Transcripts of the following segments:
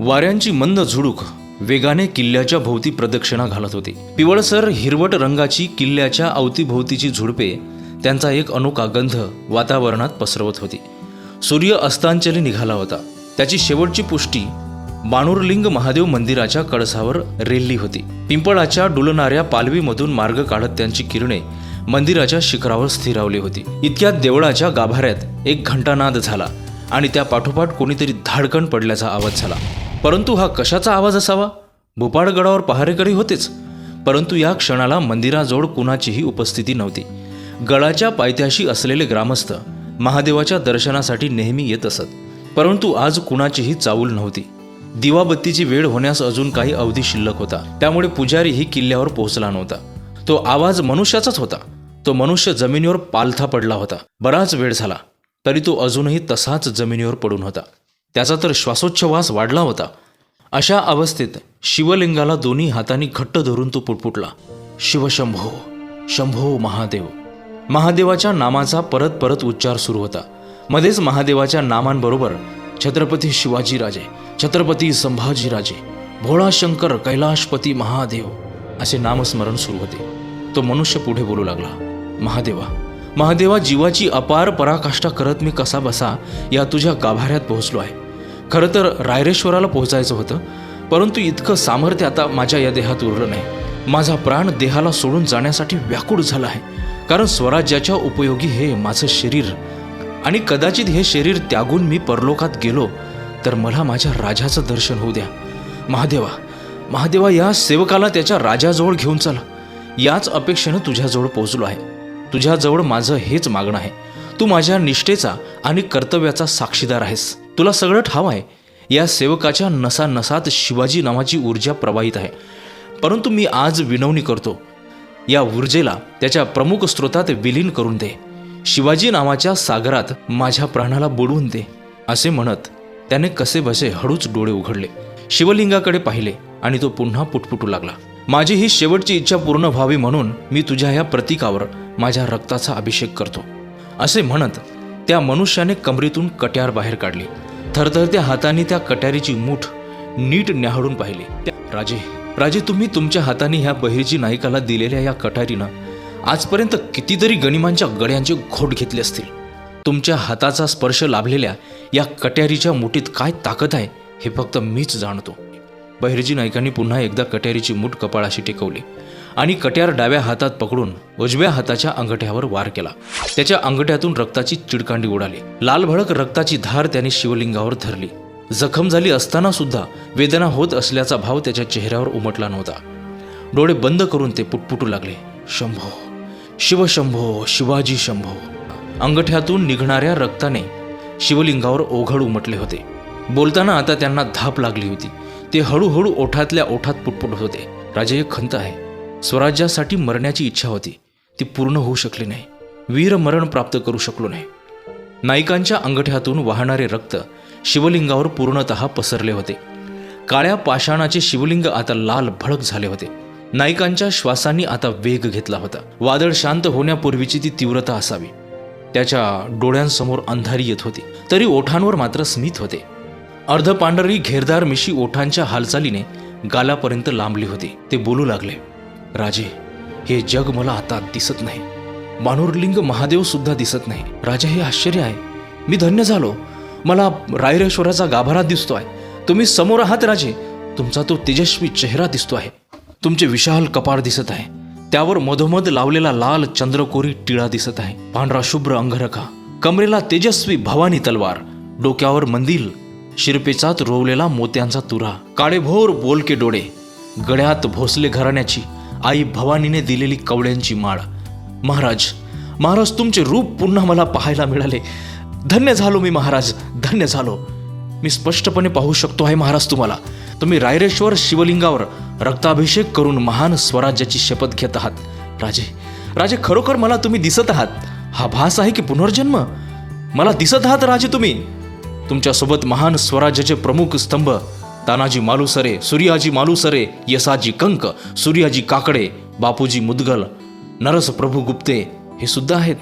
वाऱ्यांची मंद झुडूक वेगाने किल्ल्याच्या भोवती प्रदक्षिणा घालत होती. पिवळसर हिरवट रंगाची किल्ल्याच्या अवतीभोवतीची झुडपे त्यांचा एक अनोखा गंध वातावरणात पसरवत होती. सूर्य अस्तांचली निघाला होता. त्याची शेवटची पुष्टी बाणूरलिंग महादेव मंदिराच्या कळसावर रेलली होती. पिंपळाच्या डुलणाऱ्या पालवीमधून मार्ग काढत त्यांची किरणे मंदिराच्या शिखरावर स्थिरावली होती. इतक्यात देवळाच्या गाभाऱ्यात एक घंटानाद झाला आणि त्या पाठोपाठ कोणीतरी धाडकन पडल्याचा आवाज झाला. परंतु हा कशाचा आवाज असावा? भोपाळगडावर पहारेकरी होतेच. परंतु या क्षणाला मंदिराजवळ कुणाचीही उपस्थिती नव्हती. गडाच्या पायथ्याशी असलेले ग्रामस्थ महादेवाच्या दर्शनासाठी नेहमी येत असत. परंतु आज कुणाचीही चाऊल नव्हती. दिवाबत्तीची वेळ होण्यास अजून काही अवधी शिल्लक होता. त्यामुळे पुजारीही किल्ल्यावर पोहोचला नव्हता. तो आवाज मनुष्याचाच होता. तो मनुष्य जमिनीवर पालथा पडला होता. बराच वेळ झाला तरी तो अजूनही तसाच जमिनीवर पडून होता. त्याचा तर श्वासोच्छवास वाढला होता. अशा अवस्थेत शिवलिंगाला दोन्ही हातांनी घट्ट धरून तो पुटपुटला. शिवशंभो शंभो महादेव. महादेवाच्या नामाचा परत परत उच्चार सुरू होता. मध्येच महादेवाच्या नामांबरोबर छत्रपती शिवाजीराजे छत्रपती संभाजीराजे भोळा शंकर कैलाशपती महादेव असे नामस्मरण सुरू होते. तो मनुष्य पुढे बोलू लागला. महादेवा महादेवा जीवाची अपार पराकाष्ठा करत मी कसा बसा या तुझ्या गाभाऱ्यात पोहोचलो आहे खरं तर रायरेश्वराला पोहोचायचं होतं परंतु इतकं सामर्थ्य आता माझ्या या देहात उरलं नाही. माझा प्राण देहाला सोडून जाण्यासाठी व्याकुळ झाला आहे कारण स्वराज्याच्या उपयोगी हे माझं शरीर आणि कदाचित हे शरीर त्यागून मी परलोकात गेलो तर मला माझ्या राजाचं दर्शन होऊ द्या. महादेवा महादेवा या सेवकाला त्याच्या राजाजवळ घेऊन चला. याच अपेक्षेनं तुझ्याजवळ पोहोचलो आहे. तुझ्याजवळ माझं हेच मागणं आहे. तू माझ्या निष्ठेचा आणि कर्तव्याचा साक्षीदार आहेस. तुला सगळं ठाव आहे. या सेवकाच्या नसानसात शिवाजी नावाची ऊर्जा प्रवाहित आहे. परंतु मी आज विनवणी करतो. या ऊर्जेला त्याच्या प्रमुख स्रोतात विलीन करून दे. शिवाजी नावाच्या सागरात माझ्या प्राणाला बुडवून दे असे म्हणत त्याने कसे बसे हळूच डोळे उघडले. शिवलिंगाकडे पाहिले आणि तो पुन्हा पुटपुटू लागला. माझी ही शेवटची इच्छा पूर्ण व्हावी म्हणून मी तुझ्या या प्रतीकावर माझ्या रक्ताचा अभिषेक करतो असे म्हणत त्या मनुष्याने कमरीतून कट्यार बाहेर काढली. थरथरत्या हाताने त्या कट्यारीची मूठ नीट न्याहाळून पाहिली. त्या- राजे राजे तुम्ही तुमच्या हाताने ह्या बहिर्जी नायकाला दिलेल्या या कटारीनं आजपर्यंत कितीतरी गणिमांच्या गड्यांचे घोट घेतले असतील. तुमच्या हाताचा स्पर्श लाभलेल्या या कट्यारीच्या मुठीत काय ताकद आहे हे फक्त मीच जाणतो. बहिर्जी नायकांनी पुन्हा एकदा कट्यारीची मूठ कपाळाशी टेकवली. आणि कट्यार डाव्या हातात पकडून उजव्या हाताच्या अंगठ्यावर वार केला. त्याच्या अंगठ्यातून रक्ताची चिडकांडी उडाली. लालभडक रक्ताची धार त्याने शिवलिंगावर धरली. जखम झाली असताना सुद्धा वेदना होत असल्याचा भाव त्याच्या चेहऱ्यावर उमटला नव्हता. डोळे बंद करून ते पुटपुटू लागले. शंभो शिवशंभो शिवाजी शंभो. अंगठ्यातून निघणाऱ्या रक्ताने शिवलिंगावर ओघळ उमटले होते. बोलताना आता त्यांना धाप लागली होती. ते हळूहळू ओठातल्या ओठात पुटपुट होते. राजे एक खंत आहे. स्वराज्यासाठी मरण्याची इच्छा होती. ती पूर्ण होऊ शकली नाही. वीरमरण प्राप्त करू शकलो नाही. नायकांच्या अंगठ्यातून वाहणारे रक्त शिवलिंगावर पूर्णतः पसरले होते. काळ्या पाषाणाचे शिवलिंग आता लाल भडक झाले होते. नायकांच्या श्वासांनी आता वेग घेतला होता. वादळ शांत होण्यापूर्वीची ती तीव्रता असावी. त्याच्या डोळ्यांसमोर अंधारी येत होती. तरी ओठांवर मात्र स्मित होते. अर्धपांढरी घेरदार मिशी ओठांच्या हालचालीने गालापर्यंत लांबली होती. ते बोलू लागले. राजे हे जग मला आता दिसत नाही. मानुरलिंग महादेव सुद्धा दिसत नाही. राजा हे आश्चर्य आहे. मी धन्य झालो. मला रायरेश्वराचा गाभारा दिसतोय. तुम्ही समोर आहात राजे. तुमचा तो तेजस्वी चेहरा दिसतो आहे तुमचे विशाल कपाळ दिसत आहे. त्यावर मधोमध लावलेला लाल चंद्रकोरी टिळा दिसत आहे. पांढरा शुभ्र अंगरखा. कमरेला तेजस्वी भवानी तलवार. डोक्यावर मंदिल. शिरपेचात रोवलेला मोत्यांचा तुरा. काळेभोर बोलके डोळे. गळ्यात भोसले घराण्याची. आई भवानीने दिलेली कवड्यांची माळ. महाराज महाराज तुमचे रूप पुन्हा मला पाहायला मिळाले. धन्य झालो मी महाराज धन्य झालो. मी स्पष्टपणे पाहू शकतो आहे महाराज तुम्हाला. तुम्ही रायरेश्वर शिवलिंगावर रक्ताभिषेक करून महान स्वराज्याची शपथ घेत आहात. राजे राजे खरोखर मला तुम्ही दिसत आहात? हा भास आहे की पुनर्जन्म? मला दिसत आहात राजे तुम्ही. तुमच्यासोबत महान स्वराज्याचे प्रमुख स्तंभ तानाजी मालुसरे सूर्याजी मालुसरे यसाजी कंक सूर्याजी काकडे बापूजी मुदगल नरस प्रभू गुप्ते हे सुद्धा आहेत.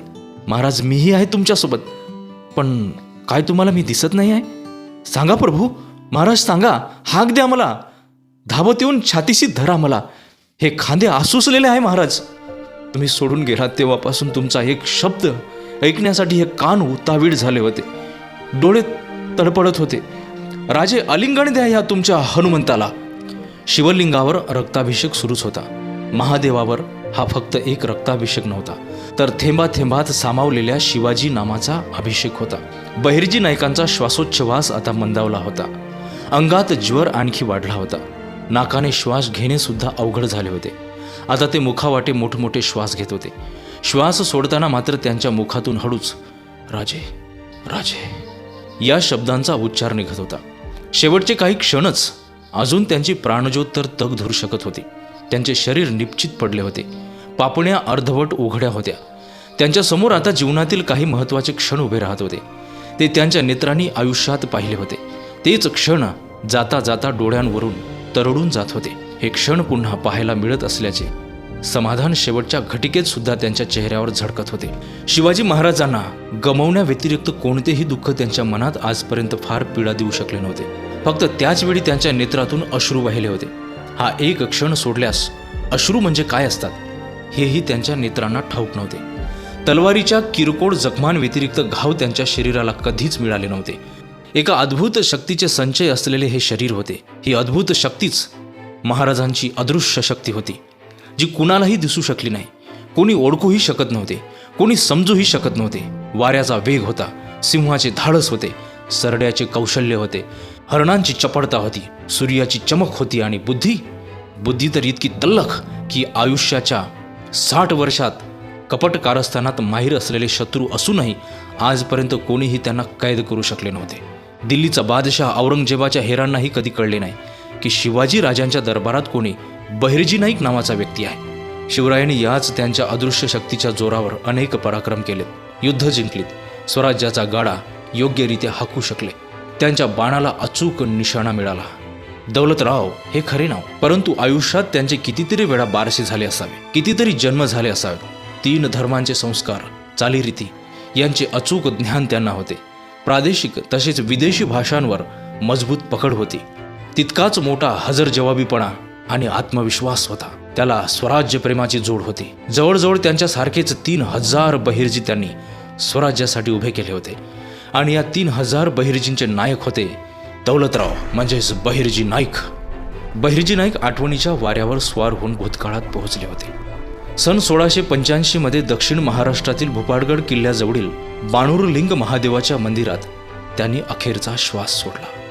महाराज मीही आहे तुमच्यासोबत. पण काय तुम्हाला मी दिसत नाही आहे? सांगा प्रभू. महाराज सांगा. हाक द्या मला. धावत येऊन छातीशी धरा मला. हे खांदे आसुसलेले आहे महाराज. तुम्ही सोडून गेलात तेव्हापासून तुमचा एक शब्द ऐकण्यासाठी हे कान उतावीड झाले होते. डोळे तडपडत होते. राजे अलिंगण द्या या तुमच्या हनुमंताला. शिवलिंगावर रक्ताभिषेक सुरूच होता. महादेवावर हा फक्त एक रक्ताभिषेक नव्हता तर थेंबा थेंबात सामावलेल्या शिवाजी नामाचा अभिषेक होता. बहिर्जी नायकांचा श्वासोच्छवास आता मंदावला होता. अंगात ज्वर आणखी वाढला होता. नाकाने श्वास घेणे सुद्धा अवघड झाले होते. आता ते मुखावाटे मोठमोठे श्वास घेत होते. श्वास सोडताना मात्र त्यांच्या मुखातून हळूच राजे राजे या शब्दांचा उच्चार निघत होता. शेवटचे काही क्षणच अजून त्यांची प्राणज्योत तर तग धरू शकत होती. त्यांचे शरीर निश्चित पडले होते. पापण्या अर्धवट उघड्या होत्या. त्यांच्यासमोर आता जीवनातील काही महत्त्वाचे क्षण उभे राहत होते. ते त्यांच्या नेत्रांनी आयुष्यात पाहिले होते. तेच क्षण जाता जाता डोळ्यांवरून तरडून जात होते. हे क्षण पुन्हा पाहायला मिळत असल्याचे समाधान शेवटच्या घटिकेत सुद्धा त्यांच्या चेहऱ्यावर झळकत होते. शिवाजी महाराजांना गमवण्याव्यतिरिक्त कोणतेही दुःख त्यांच्या मनात आजपर्यंत फार पीडा देऊ शकले नव्हते. फक्त त्याचवेळी त्यांच्या नेत्रातून अश्रू वाहिले होते. हा एक क्षण सोडल्यास अश्रू म्हणजे काय असतात? हेही त्यांच्या नेत्रांना ठाऊक नव्हते. तलवारीच्या किरकोळ जखमांव्यतिरिक्त घाव त्यांच्या शरीराला कधीच मिळाले नव्हते. एका अद्भुत शक्तीचे संचय असलेले हे शरीर होते. ही अद्भुत शक्तीच महाराजांची अदृश्य शक्ती होती. जी कुणालाही दिसू शकली नाही. कोणी ओळखूही शकत नव्हते. कोणी समजूही शकत नव्हते. वाऱ्याचा वेग होता. सिंहाचे धाडस होते. सरड्याचे कौशल्य होते. हरणांची चपळता होती. सूर्याची चमक होती आणि बुद्धी? बुद्धी तर इतकी तल्लख की आयुष्याच्या साठ वर्षात कपट कारस्थानात माहीर असलेले शत्रू असूनही आजपर्यंत कोणीही त्यांना कैद करू शकले नव्हते. दिल्लीचा बादशाह औरंगजेबाच्या हेरांनाही कधी कळले नाही की शिवाजी राजांच्या दरबारात कोणी बहिर्जी नाईक नावाचा व्यक्ती आहे. शिवरायांनी याच त्यांच्या अदृश्य शक्तीच्या जोरावर अनेक पराक्रम केलेत युद्ध जिंकलीत स्वराज्याचा गाडा योग्यरित्या हाकू शकले त्यांच्या बाणाला अचूक निशाणा मिळाला. दौलतराव हे खरे नाव परंतु आयुष्यात त्यांचे कितीतरी वेळा बारसे झाले असावे कितीतरी जन्म झाले असावे तीन धर्मांचे संस्कार चालीरीती यांचे अचूक ज्ञान त्यांना होते. प्रादेशिक तसेच विदेशी भाषांवर मजबूत पकड होती. तितकाच मोठा हजर जवाबीपणा आणि आत्मविश्वास होता. त्याला स्वराज्य प्रेमाची जोड होती. जवळजवळ त्यांच्यासारखेच तीन हजार बहिर्जी त्यांनी स्वराज्यासाठी उभे केले होते. आणि या तीन हजार बहिर्जींचे नायक होते दौलतराव म्हणजेच बहिर्जी नाईक. बहिर्जी नाईक आठवणीच्या वाऱ्यावर स्वार होऊन भूतकाळात पोहोचले होते. सन सोळाशे पंच्याऐंशीमध्ये दक्षिण महाराष्ट्रातील भोपाळगड किल्ल्याजवळील बाणूरलिंग महादेवाच्या मंदिरात त्यांनी अखेरचा श्वास सोडला.